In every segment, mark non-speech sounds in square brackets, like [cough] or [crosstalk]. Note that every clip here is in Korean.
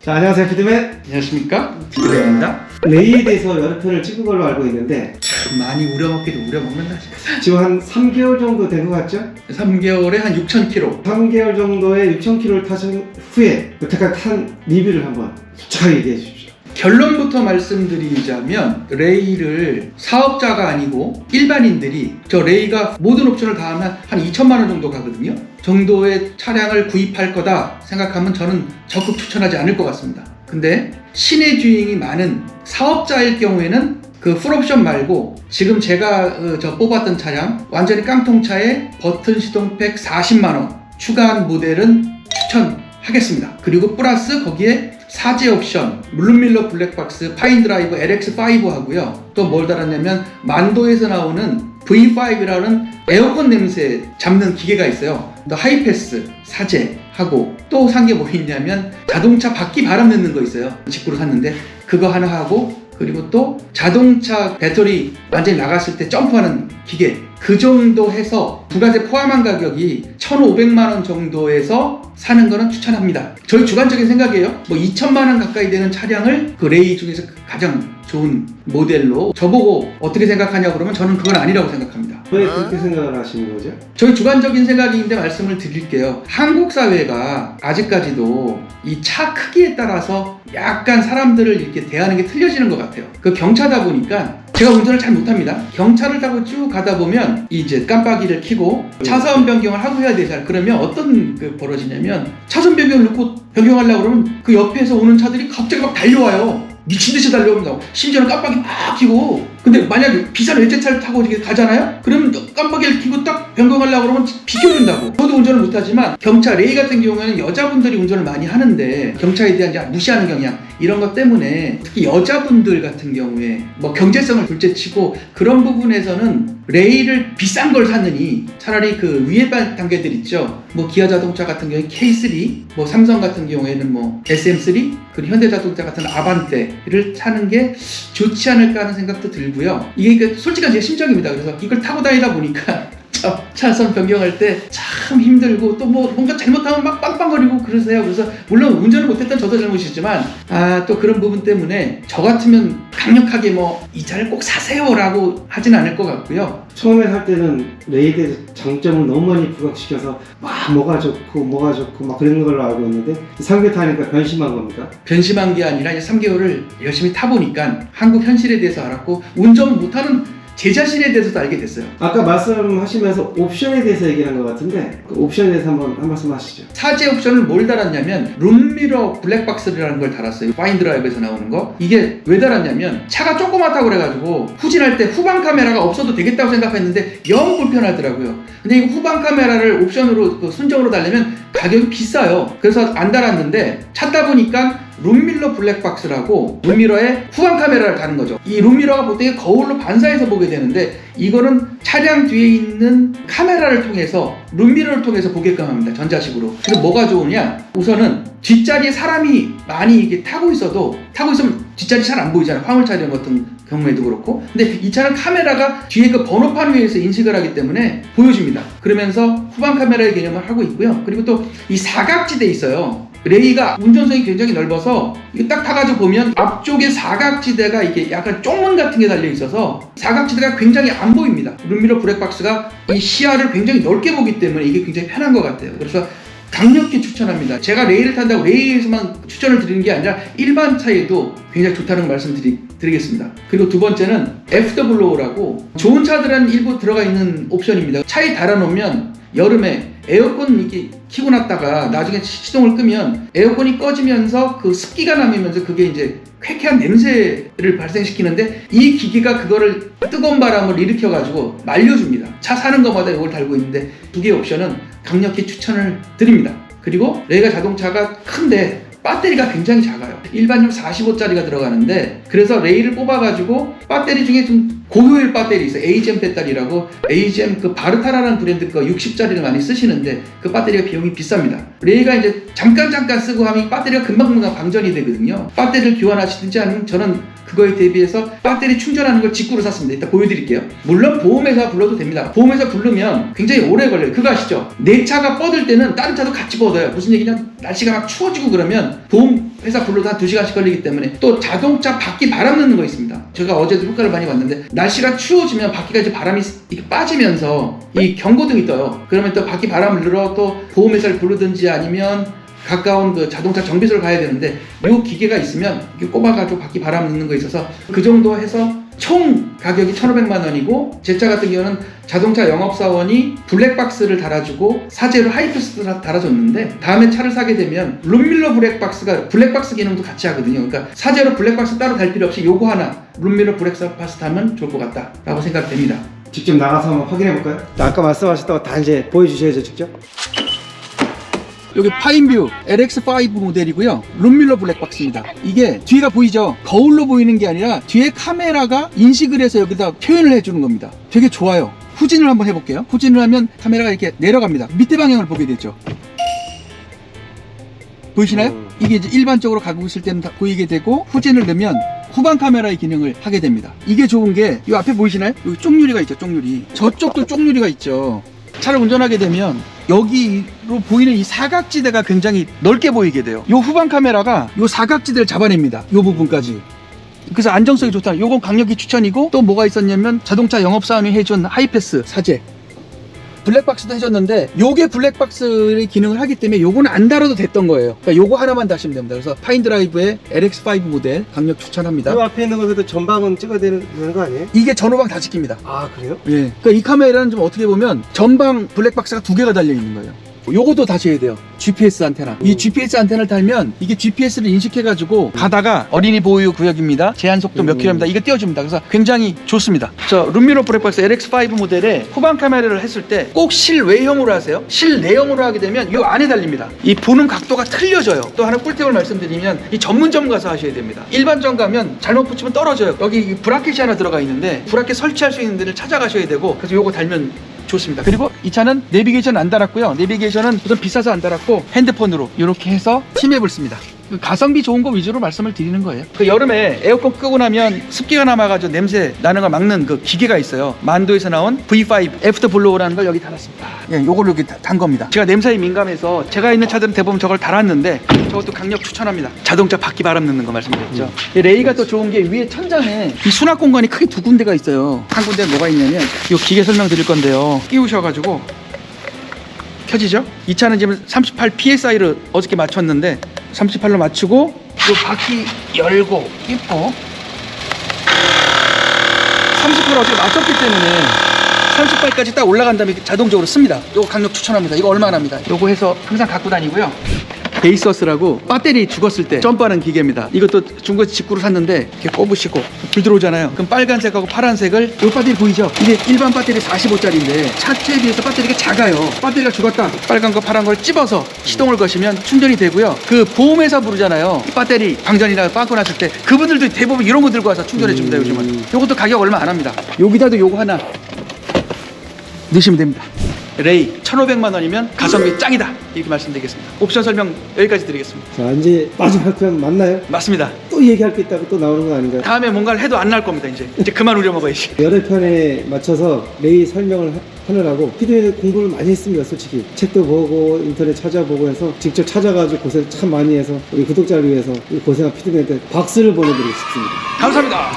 자, 안녕하세요. 피드맨 안녕하십니까? 기대입니다. 레이에 대해서 여러 편을 찍은 걸로 알고 있는데 참 많이 우려먹기도 우려먹는다. 지금 한 3개월 정도 된 것 같죠? 3개월에 한 6,000km. 3개월 정도의 6,000km를 타신 후에 여태까지 탄 리뷰를 한번 솔직하게 얘기해 주십시오. 결론부터 말씀드리자면 레이를 사업자가 아니고 일반인들이 저 레이가 모든 옵션을 다 하면 한 2천만 원 정도 가거든요. 정도의 차량을 구입할 거다 생각하면 저는 적극 추천하지 않을 것 같습니다. 근데 시내 주행이 많은 사업자일 경우에는 그 풀옵션 말고 지금 제가 어, 저 뽑았던 차량 완전히 깡통차에 버튼 시동팩 40만 원 추가한 모델은 추천하겠습니다. 그리고 플러스 거기에 사제 옵션, 물론밀러 블랙박스, 파인드라이브 LX5 하고요. 또 뭘 달았냐면 만도에서 나오는 V5라는 에어컨 냄새 잡는 기계가 있어요. 또 하이패스, 사제 하고 또 산 게 뭐 있냐면 자동차 바퀴 바람 넣는 거 있어요. 직구로 샀는데 그거 하나 하고 그리고 또 자동차 배터리 완전히 나갔을 때 점프하는 기계 그 정도 해서 두 가지 포함한 가격이 1,500만 원 정도에서 사는 거는 추천합니다. 저희 주관적인 생각이에요. 뭐 2천만 원 가까이 되는 차량을 그 레이 중에서 가장 좋은 모델로 저보고 어떻게 생각하냐 그러면 저는 그건 아니라고 생각합니다. 왜 그렇게 생각을 하시는 거죠? 저희 주관적인 생각인데 말씀을 드릴게요. 한국 사회가 아직까지도 이 차 크기에 따라서 약간 사람들을 이렇게 대하는 게 틀려지는 것 같아요. 그 경차다 보니까 제가 운전을 잘 못합니다. 경차를 타고 쭉 가다 보면 이제 깜빡이를 켜고 차선 변경을 하고 해야 되잖아요. 그러면 어떤 그 벌어지냐면 차선 변경을 넣고 변경하려고 그러면 그 옆에서 오는 차들이 갑자기 막 달려와요. 미친 듯이 달려옵니다. 심지어는 깜빡이 막 켜고. 근데 만약에 비싼 외제차를 타고 이렇게 가잖아요? 그러면 깜빡이를 켜고 딱 변경하려고 그러면 비켜준다고. 저도 운전을 못하지만 경차 레이 같은 경우에는 여자분들이 운전을 많이 하는데 경차에 대한 무시하는 경향 이런 것 때문에 특히 여자분들 같은 경우에 뭐 경제성을 둘째치고 그런 부분에서는 레이를 비싼 걸 샀느니 차라리 그 위에 반 단계들 있죠. 뭐 기아 자동차 같은 경우에 K3, 뭐 삼성 같은 경우에는 뭐 SM3, 그리고 현대자동차 같은 아반떼를 사는 게 좋지 않을까 하는 생각도 들고요. 이게 그 솔직한 제 심정입니다. 그래서 이걸 타고 다니다 보니까 차- 차선 변경할 때 참 힘들고 또 뭐 뭔가 잘못하면 막 빵빵거리고 그러세요. 그래서 물론 운전을 못했던 저도 잘못이지만 아 또 그런 부분 때문에 저 같으면 강력하게 뭐 이 차를 꼭 사세요라고 하진 않을 것 같고요. 처음에 살 때는 레이에 대해서 장점을 너무 많이 부각시켜서 막 뭐가 좋고 뭐가 좋고 막 그런 걸로 알고 있는데 3개월 타니까 변심한 겁니까? 변심한 게 아니라 이제 3개월을 열심히 타보니까 한국 현실에 대해서 알았고 운전 못하는 제 자신에 대해서도 알게 됐어요. 아까 말씀하시면서 옵션에 대해서 얘기한 것 같은데 그 옵션에 대해서 한번 한 말씀 하시죠. 사제 옵션을 뭘 달았냐면 룸미러 블랙박스라는 걸 달았어요. 파인드라이브에서 나오는 거. 이게 왜 달았냐면 차가 조그맣다고 그래가지고 후진할 때 후방 카메라가 없어도 되겠다고 생각했는데 영 불편하더라고요. 근데 이 후방 카메라를 옵션으로 그 순정으로 달려면 가격이 비싸요. 그래서 안 달았는데 찾다 보니까 룸밀러 블랙박스라고 룸미러에 후방 카메라를 다는 거죠. 이 룸미러가 보통 거울로 반사해서 보게 되는데 이거는 차량 뒤에 있는 카메라를 통해서 룸미러를 통해서 보게끔 합니다. 전자식으로. 그래서 뭐가 좋으냐? 우선은 뒷자리에 사람이 많이 이렇게 타고 있어도 타고 있으면 뒷자리 잘 안 보이잖아요. 화물차 이런 같은 경우에도 그렇고. 근데 이 차는 카메라가 뒤에 그 번호판 위에서 인식을 하기 때문에 보여줍니다. 그러면서 후방 카메라의 개념을 하고 있고요. 그리고 또 이 사각지대 있어요. 레이가 운전석이 굉장히 넓어서 딱 타가지고 보면 앞쪽에 사각지대가 이게 약간 쪽문 같은 게 달려 있어서 사각지대가 굉장히 안 보입니다. 룸미러 블랙박스가 이 시야를 굉장히 넓게 보기 때문에 이게 굉장히 편한 것 같아요. 그래서 강력히 추천합니다. 제가 레이를 탄다고 레이에서만 추천을 드리는 게 아니라 일반 차에도 굉장히 좋다는 말씀 드리, 드리겠습니다. 그리고 두 번째는 FW라고 좋은 차들은 일부 들어가 있는 옵션입니다. 차에 달아놓으면 여름에 에어컨 이렇게 키고 놨다가 나중에 시동을 끄면 에어컨이 꺼지면서 그 습기가 남으면서 그게 이제 쾌쾌한 냄새를 발생시키는데 이 기기가 그거를 뜨거운 바람을 일으켜 가지고 말려줍니다. 차 사는 것마다 이걸 달고 있는데 두 개의 옵션은 강력히 추천을 드립니다. 그리고 레이가 자동차가 큰데 배터리가 굉장히 작아요. 일반용 45짜리가 들어가는데 그래서 레이를 뽑아가지고 배터리 중에 좀 고효율 배터리 있어요. 에이젠 배터리라고 에이젠 그 바르타라는 브랜드 거 60짜리를 많이 쓰시는데 그 배터리가 비용이 비쌉니다. 레이가 이제 잠깐 잠깐 쓰고 하면 배터리가 금방금방 방전이 되거든요. 배터리를 교환하시든지 아니면 저는 그 그거에 대비해서 배터리 충전하는 걸 직구로 샀습니다. 이따 보여드릴게요. 물론 보험회사 불러도 됩니다. 보험회사 부르면 굉장히 오래 걸려요. 그거 아시죠? 내 차가 뻗을 때는 다른 차도 같이 뻗어요. 무슨 얘기냐? 날씨가 막 추워지고 그러면 보험 회사 불러도 한 2시간씩 걸리기 때문에 또 자동차 바퀴 바람 넣는 거 있습니다. 제가 어제도 효과를 많이 봤는데 날씨가 추워지면 바퀴가 이제 바람이 이렇게 빠지면서 이 경고등이 떠요. 그러면 또 바퀴 바람을 늘어 또 보험회사를 부르든지 아니면 가까운 그 자동차 정비소를 가야 되는데 이 기계가 있으면 이렇게 꼽아가지고 바퀴 바람 넣는 거 있어서 그 정도 해서 총 가격이 1,500만 원이고 제차 같은 경우는 자동차 영업사원이 블랙박스를 달아주고 사제로 하이패스 달아줬는데 다음에 차를 사게 되면 룸밀러 블랙박스가 블랙박스 기능도 같이 하거든요. 그러니까 사제로 블랙박스 따로 달 필요 없이 요거 하나 룸밀러 블랙박스 달면 좋을 것 같다라고 생각됩니다. 직접 나가서 한번 확인해 볼까요? 아까 말씀하셨다고 다 이제 보여주셔야죠 직접. 여기 파인뷰 LX5 모델이고요. 룸밀러 블랙박스입니다. 이게 뒤가 보이죠? 거울로 보이는 게 아니라 뒤에 카메라가 인식을 해서 여기다 표현을 해주는 겁니다. 되게 좋아요. 후진을 한번 해볼게요. 후진을 하면 카메라가 이렇게 내려갑니다. 밑에 방향을 보게 되죠. 보이시나요? 음. 이게 이제 일반적으로 가고 있을 때는 다 보이게 되고 후진을 넣으면 후방 카메라의 기능을 하게 됩니다. 이게 좋은 게 이 앞에 보이시나요? 여기 쪽유리가 있죠, 쪽유리. 저쪽도 쪽유리가 있죠. 차를 운전하게 되면 여기로 보이는 이 사각지대가 굉장히 넓게 보이게 돼요. 이 후방 카메라가 이 사각지대를 잡아냅니다. 이 부분까지. 그래서 안정성이 좋다. 요건 강력히 추천이고 또 뭐가 있었냐면 자동차 영업사원이 해준 하이패스 사제. 블랙박스도 해줬는데 요게 블랙박스의 기능을 하기 때문에 요거는 안 달아도 됐던 거예요. 그러니까 요거 하나만 다시면 됩니다. 그래서 파인드라이브의 LX5 모델 강력 추천합니다. 이 앞에 있는 것에도 전방은 찍어야 되는 거 아니에요? 이게 전후방 다 찍힙니다. 아 그래요? 예. 그러니까 이 카메라는 좀 어떻게 보면 전방 블랙박스가 두 개가 달려 있는 거예요. 요것도 다시 해야 돼요. GPS 안테나. 이 GPS 안테나를 달면 이게 GPS를 인식해가지고 가다가 어린이 보유 구역입니다. 제한 속도 몇 음. 킬로입니다. 이거 띄워줍니다. 그래서 굉장히 좋습니다. 저 룸미러 블랙박스 LX5 모델에 후방 카메라를 했을 때 꼭 실외형으로 하세요. 실내형으로 하게 되면 이 안에 달립니다. 이 보는 각도가 틀려져요. 또 하나 꿀팁을 말씀드리면 이 전문점 가서 하셔야 됩니다. 일반점 가면 잘못 붙이면 떨어져요. 여기 이 브라켓이 하나 들어가 있는데 브라켓 설치할 수 있는 데를 찾아가셔야 되고 그래서 요거 달면 좋습니다. 그리고 이 차는 내비게이션 안 달았고요. 내비게이션은 우선 비싸서 안 달았고 핸드폰으로 이렇게 해서 팀앱을 씁니다. 그 가성비 좋은 거 위주로 말씀을 드리는 거예요. 그 여름에 에어컨 끄고 나면 습기가 남아가지고 냄새 나는 걸 막는 그 기계가 있어요. 만도에서 나온 V5 애프터 블로우라는 걸 여기 달았습니다. 예, 요걸 여기 다- 단 겁니다. 제가 냄새에 민감해서 제가 있는 차들은 대부분 저걸 달았는데 저것도 강력 추천합니다. 자동차 바퀴 바람 넣는 거 말씀드렸죠. 이 레이가 또 좋은 게 위에 천장에 이 수납 공간이 크게 두 군데가 있어요. 한 군데 뭐가 있냐면 이 기계 설명 드릴 건데요. 끼우셔가지고 켜지죠? 이 차는 지금 38 PSI를 어저께 맞췄는데 38로 맞추고 이 바퀴 열고 끼고 38을 어떻게 맞췄기 때문에 38까지 딱 올라간 다음에 자동적으로 씁니다. 이거 강력 추천합니다. 이거 얼마 안 합니다. 이거 해서 항상 갖고 다니고요. 베이서스라고 배터리 죽었을 때 점프하는 기계입니다. 이것도 중고 직구로 샀는데 이렇게 꼽으시고 불 들어오잖아요. 그럼 빨간색하고 파란색을 이 배터리 보이죠? 이게 일반 배터리 45짜리인데 차체에 비해서 배터리가 작아요. 배터리가 죽었다. 빨간 거 파란 걸 찝어서 시동을 거시면 충전이 되고요. 그 보험회사 부르잖아요. 배터리 방전이나 빵꾸 났을 때 그분들도 대부분 이런 거 들고 와서 충전해 줍니다. 요즘은. 요것도 가격 얼마 안 합니다. 여기다도 요거 하나 넣으시면 됩니다. 레이 1,500만 원이면 가성비 짱이다 이렇게 말씀드리겠습니다. 옵션 설명 여기까지 드리겠습니다. 자 이제 마지막 편 맞나요? 맞습니다. 또 얘기할 게 있다고 또 나오는 거 아닌가요? 다음에 뭔가를 해도 안 날 겁니다. 이제 이제 그만 우려 먹어야지. [laughs] 여러 편에 맞춰서 레이 설명을 하- 하느라고 피드에 공부를 많이 했습니다 솔직히 책도 보고 인터넷 찾아보고 해서 직접 찾아가지고 고생 참 많이 해서 우리 구독자를 위해서 우리 고생한 피드맨한테 박수를 보내드리고 싶습니다 감사합니다.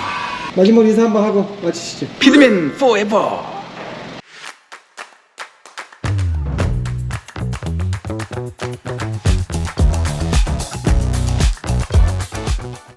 마지막 인사 한번 하고 마치시죠 피드맨 포에버.